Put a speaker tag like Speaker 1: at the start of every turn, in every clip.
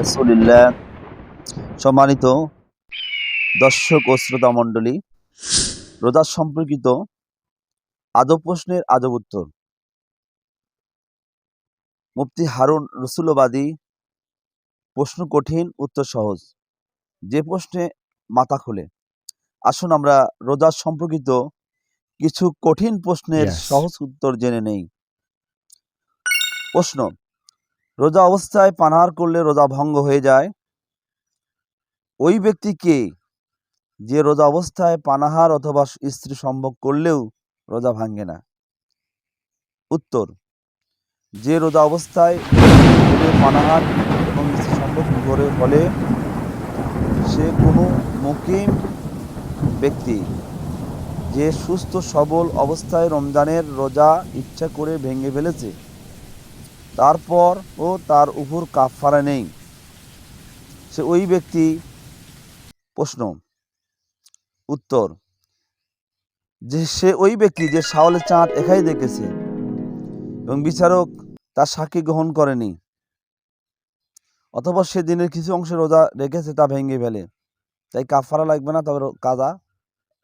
Speaker 1: রসুলিল্লাহ। সম্মানিত দর্শক ও শ্রোতা মণ্ডলী রোজা সম্পর্কিত আদব প্রশ্নের আদব উত্তর। মুফতি হারুন রসুলবাদী প্রশ্ন কঠিন উত্তর সহজ। যে প্রশ্নে মাথা খুলে। আসুন আমরা রোজা সম্পর্কিত কিছু কঠিন প্রশ্নের সহজ উত্তর জেনে নেই। প্রশ্ন রোজা অবস্থায় পানাহার করলে রোজা ভঙ্গ হয়ে যায়। ওই ব্যক্তিকে যে রোজা অবস্থায় পানাহার অথবা স্ত্রী সম্ভব করলেও রোজা ভাঙ্গে না? উত্তর, যে রোজা অবস্থায় পানাহার এবং স্ত্রী সম্ভোগ করে ফলে সে কোনো মুকিম ব্যক্তি যে সুস্থ সবল অবস্থায় রমজানের রোজা ইচ্ছা করে ভেঙে ফেলেছে। তারপর ও তার উপর কাফারা নেই। সে ওই ব্যক্তি প্রশ্ন। উত্তর, যে সে ওই ব্যক্তি যে শাওলের চাঁদ একাই দেখেছে এবং বিচারক তার সাক্ষী গ্রহণ করেনি, অথবা সে দিনের কিছু অংশে রোজা রেখেছে তা ভেঙে ফেলে। তাই কাফারা লাগবে না, তবে কাদা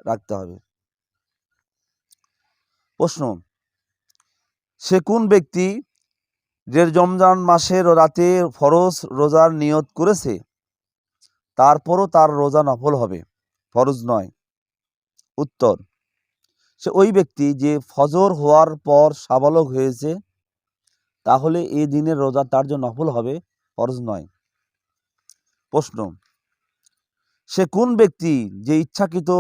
Speaker 1: রাখতে হবে। প্রশ্ন, সে কোন ব্যক্তি যে রমজান মাসের রাতে ফরজ রোজার নিয়ত করেছে, তারপরও তার রোজা নফল হবে। ফরজ নয়। উত্তর, সে ওই ব্যক্তি যে ফজর হওয়ার পর সাবালক হয়েছে, তাহলে এই দিনের রোজা তার জন্য নফল হবে, ফরজ নয়। প্রশ্ন, সে কোন ব্যক্তি যে ইচ্ছাকৃত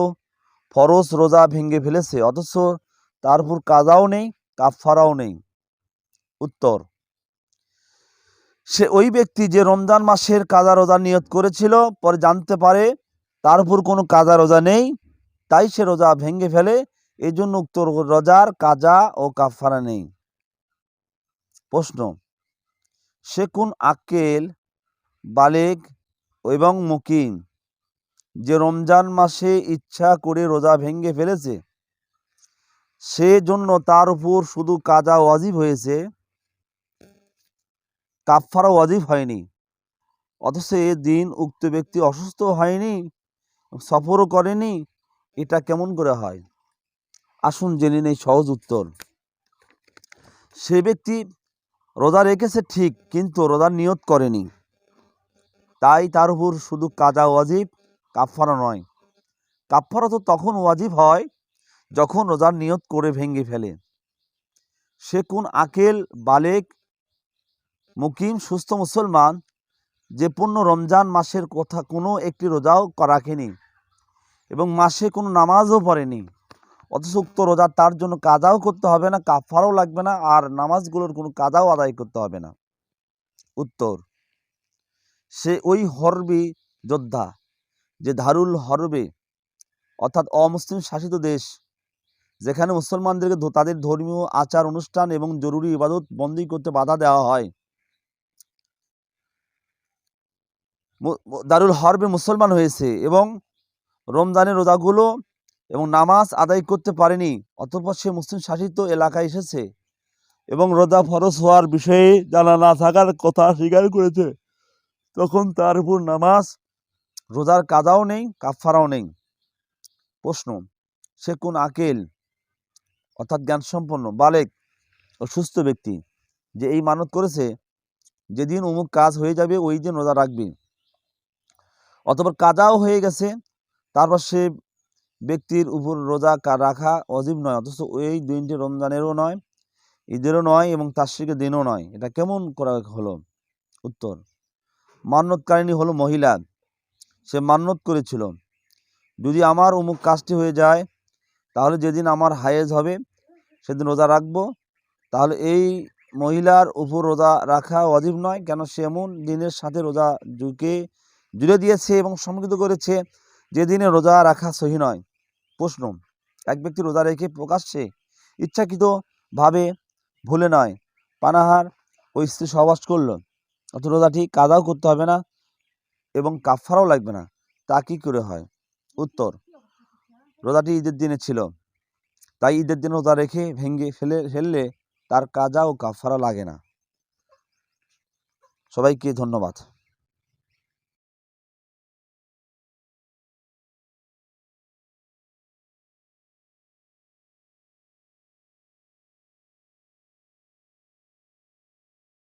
Speaker 1: ফরজ রোজা ভেঙে ফেলেছে, অথচ তার উপর কাজাও নেই কাফারাও নেই? উত্তর সে ওই ব্যক্তি যে রমজান মাসের কাজা রোজা নিয়ত করেছিল, পরে জানতে পারে তার উপর কোনো কাজা রোজা নেই, তাই সে রোজা ভেঙে ফেলে। এই জন্য উক্ত রোজার কাজা ও কাফারা নেই। প্রশ্ন, সে কোন আক্কেল বালেক এবং মুকিম যে রমজান মাসে ইচ্ছা করে রোজা ভেঙে ফেলেছে? সে জন্য তার উপর শুধু কাজা ওয়াজিব হয়েছে। কাফারা ওয়াজিব হয়নি। অথচ এ দিন উক্ত ব্যক্তি অসুস্থ হয়নি, সফরও করেনি, এটা কেমন করে হয়? আসুন জেনে নেই সহজ উত্তর। সে ব্যক্তি রোজা রেখেছে ঠিক, কিন্তু রোজার নিয়ত করেনি। তাই তার উপর শুধু কাজা ওয়াজিব কাফারা নয়। কাফারা তো তখন ওয়াজিব হয়, যখন রোজার নিয়ত করে ভেঙে ফেলে। সে কোন আকেল, বালেক মুকিম সুস্থ মুসলমান যে পূর্ণ রমজান মাসের কথা কোনো একটি রোজাও রাখেনি এবং মাসে কোনো নামাজও পড়েনি। অথচ উক্ত রোজা তার জন্য কাজাও করতে হবে না কাফারও লাগবে না আর নামাজগুলোর কোনো কাজাও আদায় করতে হবে না। উত্তর, সে ওই হরবি যোদ্ধা যে ধারুল হরবে অর্থাৎ অমুসলিম শাসিত দেশ যেখানে মুসলমানদেরকে তাদের ধর্মীয় আচার অনুষ্ঠান এবং জরুরি ইবাদত বন্দী করতে বাধা দেওয়া হয়। দারুল হরবে মুসলমান হয়েছে এবং রমজানের রোজাগুলো এবং নামাজ আদায় করতে পারেনি, অতঃপর সে মুসলিম শাসিত এলাকায় এসেছে এবং রোজা ফরজ হওয়ার বিষয়ে জানা না থাকার কথা স্বীকার করেছে। তখন তার উপর নামাজ, রোজার কাদাও নেই কাফারাও নেই। প্রশ্ন, সে কোন আকেল? অর্থাৎ জ্ঞান সম্পন্ন বালেক ও সুস্থ ব্যক্তি যে এই মানত করেছে, যেদিন অমুক কাজ হয়ে যাবে ওই দিন রোজা রাখবে। অথবা কাজাও হয়ে গেছে। তারপর সে ব্যক্তির উপর রোজা রাখা অজীব নয়, অথচ ওই দিনটি রমজানেরও নয়, ঈদেরও নয় এবং তাশ্রিকের দিনও নয়। এটা কেমন করা হলো? উত্তর, মান্যতকারিণী হলো মহিলা। সে মান্যত করেছিল, যদি আমার অমুক কাজটি হয়ে যায়, তাহলে যেদিন আমার হায়েজ হবে, সেদিন রোজা রাখব। তাহলে এই মহিলার উপর রোজা রাখা অজীব নয়, কেন সে এমন দিনের সাথে রোজা যুগে জুড়ে দিয়েছে এবং সম্মিলিত করেছে, যে দিনে রোজা রাখা সহি নয়। প্রশ্ন, এক ব্যক্তি রোজা রেখে প্রকাশ্যে ইচ্ছাকৃতভাবে ভুলে নয়, পানাহার ও স্ত্রী সহবাস করল অত রোজাটি কাদাও করতে হবে না এবং কাফারাও লাগবে না, তা কি করে হয়? উত্তর, রোজাটি ঈদের দিনে ছিল, তাই ঈদের দিনে রোজা রেখে ভেঙে ফেলে, ফেললে তার কাজা ও কাফারা লাগে না। সবাইকে ধন্যবাদ।